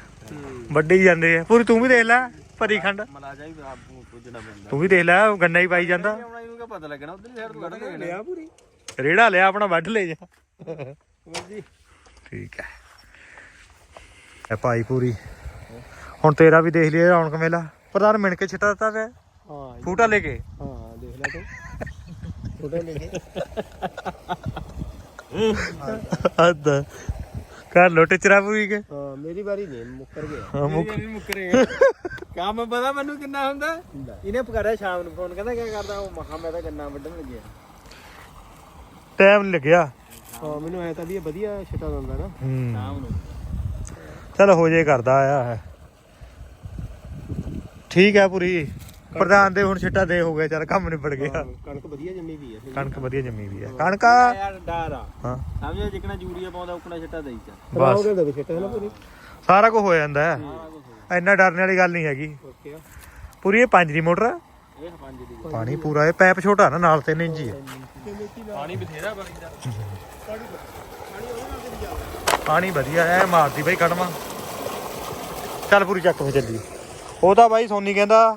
ਵੱਡੇ ਹੀ ਜਾਂਦੇ ਆ। ਪੂਰੀ ਤੂੰ ਵੀ ਦੇਖ ਲੈ ਭਰੀ ਖੰਡ।
ਮਲਾਜਾ ਵੀ ਆਪ ਨੂੰ ਪੁੱਜਣਾ ਪੈਂਦਾ।
ਤੂੰ ਵੀ ਦੇਖ ਲੈ ਉਹ ਗੰਨਾ ਹੀ ਪਾਈ ਜਾਂਦਾ।
ਇਹਨੂੰ ਕੀ ਪਤਾ ਲੱਗਣਾ ਉਧਰ ਸਾਈਡ ਤੋਂ ਕੱਢ ਕੇ
ਲਿਆ ਪੂਰੀ।
ਰੇੜਾ ਲਿਆ ਆਪਣਾ ਵੱਢ ਲੈ ਜੀ। ਠੀਕ ਹੈ। ਇਹ ਭਾਈ ਪੂਰੀ। ਹੁਣ ਤੇਰਾ ਵੀ ਦੇਖ ਲਿਆ ਰੌਣਕ ਮੇਲਾ। ਪ੍ਰਧਾਨ ਮਿਣ ਕੇ ਛਿੱਟਾ ਦਿੱਤਾ ਪਿਆ।
ਹਾਂ
ਫੂਟਾ ਲੈ ਕੇ।
ਹਾਂ ਦੇਖ ਲੈ ਤੂੰ। ਫੋਟੋ ਲੈ ਕੇ।
ਅੱਧ। ਕਰ ਲੋ ਟਿਚਰਾ ਪੂਰੀ ਕੇ।
ਹਾਂ ਮੇਰੀ ਵਾਰੀ ਨਹੀਂ ਮੁੱਕਰ ਗਿਆ।
ਹਾਂ,
ਮੁੱਕਰੇ ਕੰਮ ਪਤਾ ਮੈਨੂੰ ਕਿੰਨਾ ਹੁੰਦਾ? ਇਹਨੇ ਪਕੜਿਆ ਸ਼ਾਮ ਨੂੰ ਫੋਨ ਕਹਿੰਦਾ ਕੀ ਕਰਦਾ? ਉਹ ਮਖਾ ਮੈਂ ਤਾਂ ਗੰਨਾ ਵੱਢਣ ਲੱਗਿਆ।
ਟਾਈਮ ਲੱਗਿਆ।
ਹਾਂ ਮੈਨੂੰ ਐ ਤਾਂ ਵੀ ਇਹ ਵਧੀਆ ਛਟਾ ਦਿੰਦਾ ਨਾ।
ਸ਼ਾਮ ਨੂੰ।
ਚਲ ਹੋ ਜੇ ਕਰਦਾ ਆ। ਠੀਕ ਹੈ ਪੂਰੀ। ਪ੍ਰਧਾਨ ਦੇ ਹੁਣ ਛਿੱਟਾ ਦੇ ਹੋ ਗਿਆ ਚਲ ਕੰਮ ਨਿਬੜ ਗਿਆ।
ਕਣਕ ਵਧੀਆ ਜੰਮੀ ਵੀ ਹੈ
ਕਣਕ ਵਧੀਆ ਜੰਮੀ ਵੀ ਹੈ। ਕਣਕਾ
ਯਾਰ ਡਰ
ਹਾਂ।
ਸਮਝੋ ਜਿਕਣਾ ਯੂਰੀਆ ਪਾਉਂਦਾ ਉਕਣਾ ਛਿੱਟਾ ਦੇਈ ਚਾ
ਸਾਰਾ ਕੁਝ ਹੋ ਜਾਂਦਾ ਹੈ ਇੰਨਾ ਡਰਨ ਵਾਲੀ ਗੱਲ ਨਹੀਂ ਹੈਗੀ। ਪੂਰੀ ਇਹ ਪੰਜ ਦੀ ਮੋਟਰ ਆ।
ਇਹ ਪੰਜ ਦੀ
ਪਾਣੀ ਪੂਰਾ ਇਹ ਪੈਪ ਛੋਟਾ ਨਾਲ ਤੇ ਇੰਚ ਹੀ
ਪਾਣੀ ਬਥੇਰਾ ਬਾਈ ਦਾ
ਪਾਣੀ ਵਧੀਆ ਐ ਮਾਰਦੀ ਬਈ ਕੜਮਾ ਚੱਲ ਪੂਰੀ ਚੱਕ ਫੇ ਚੱਲੀ ਉਹ ਤਾਂ ਬਾਈ ਸੋਨੀ ਕਹਿੰਦਾ